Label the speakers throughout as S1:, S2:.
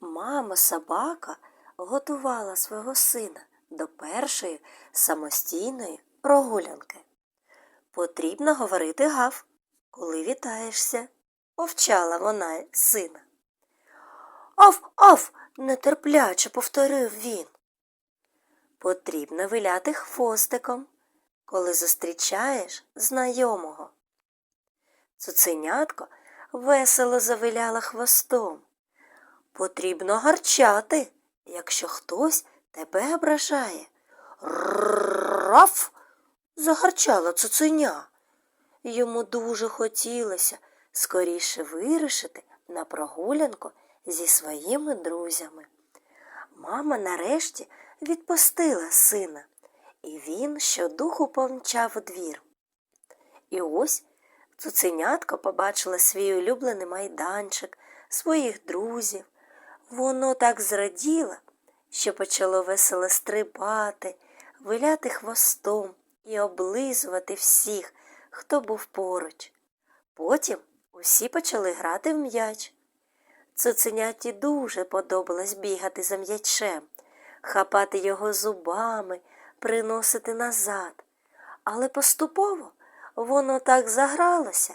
S1: Мама собака готувала свого сина до першої самостійної прогулянки. Потрібно говорити гав, коли вітаєшся, повчала вона сина. Ав, ав, нетерпляче повторив він. Потрібно виляти хвостиком, коли зустрічаєш знайомого. Цуценятко весело завиляла хвостом. Потрібно гарчати, якщо хтось тебе ображає. Раф. загарчала цуценя. Йому дуже хотілося скоріше вирішити на прогулянку зі своїми друзями. Мама нарешті відпустила сина, і він щодуху помчав у двір. І ось цуценятко побачила свій улюблений майданчик, своїх друзів. Воно так зраділо, що почало весело стрибати, виляти хвостом і облизувати всіх, хто був поруч. Потім усі почали грати в м'яч. Цуценяті дуже подобалось бігати за м'ячем, хапати його зубами, приносити назад. Але поступово воно так загралося,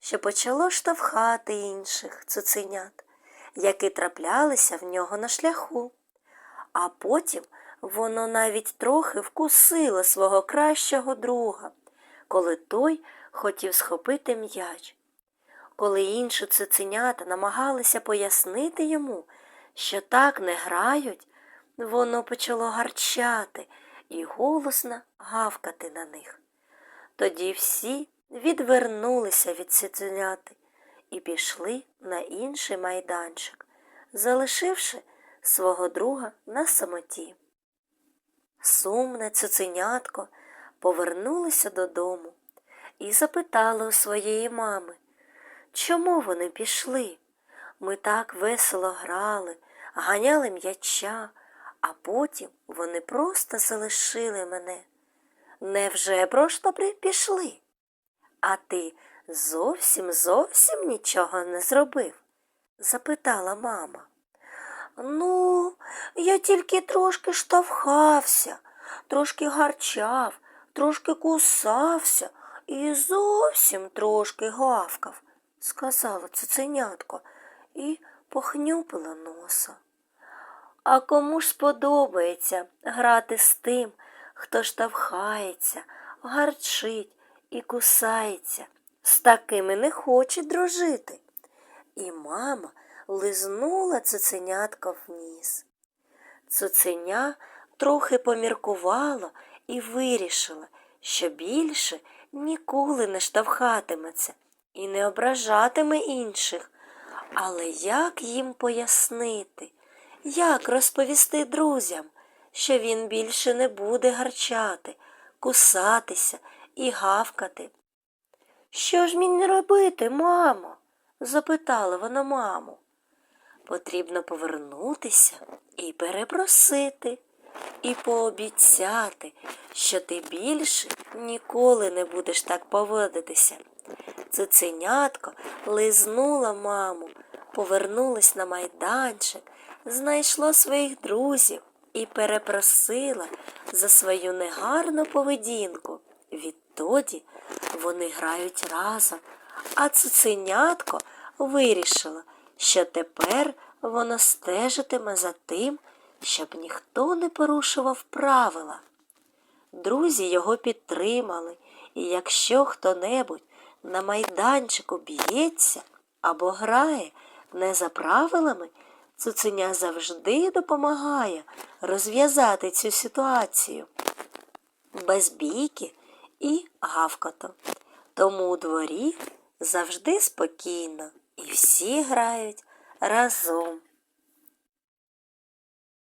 S1: що почало штовхати інших цуценят, які траплялися в нього на шляху. А потім воно навіть трохи вкусило свого кращого друга, коли той хотів схопити м'яч. Коли інші цуценята намагалися пояснити йому, що так не грають, воно почало гарчати і голосно гавкати на них. Тоді всі відвернулися від цуценяти і пішли на інший майданчик, залишивши свого друга на самоті. Сумне цуценятко повернулося додому і запитало у своєї мами, чому вони пішли? Ми так весело грали, ганяли м'яча, а потім вони просто залишили мене. Невже просто пішли? А ти зовсім зовсім нічого не зробив? запитала мама. Ну, я тільки трошки штовхався, трошки гарчав, трошки кусався і зовсім трошки гавкав, сказала цуценятко і похнюпила носа. А кому ж сподобається грати з тим, хто штовхається, гарчить і кусається, з такими не хоче дружити. І мама лизнула цуценятка в ніс. Цуценя трохи поміркувала і вирішила, що більше ніколи не штовхатиметься і не ображатиме інших. Але як їм пояснити, як розповісти друзям, що він більше не буде гарчати, кусатися і гавкати? Що ж мені робити, мамо? запитала вона маму. Потрібно повернутися і перепросити, і пообіцяти, що ти більше ніколи не будеш так поводитися. Цуценятко лизнула маму, повернулась на майданчик, знайшло своїх друзів і перепросила за свою негарну поведінку. Відтоді вони грають разом, а цуценятко вирішило, що тепер воно стежитиме за тим, щоб ніхто не порушував правила. Друзі його підтримали, і якщо хто-небудь на майданчику б'ється або грає не за правилами, цуценя завжди допомагає розв'язати цю ситуацію без бійки і гавкоту. Тому у дворі завжди спокійно і всі грають разом.